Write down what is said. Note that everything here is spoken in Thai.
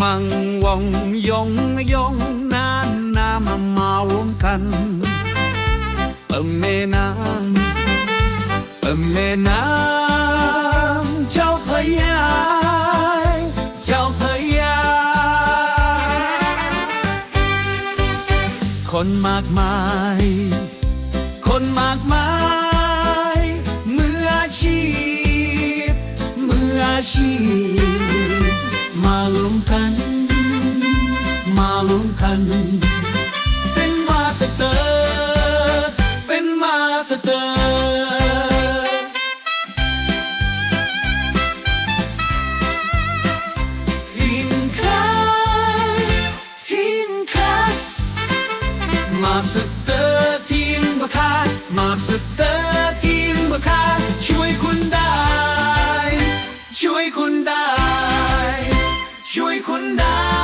มังวงยงยงนานนามามารวมกันเปิ่มแม่น้ำเปิ่มแม่น้ำเจ้าพระยาเจ้าพระยา คนมากมาย คนมากมายมืออาชีพมืออาชีพมารวมกัน คัญ เป็นมาสเตอร์ เป็นมาสเตอร์ อินคาทีนคามาสเตอร์ทีมบัคามาสเตอร์ทีมบัคาช่วยคุณได้ ช่วยคุณได้ ช่วยคุณได้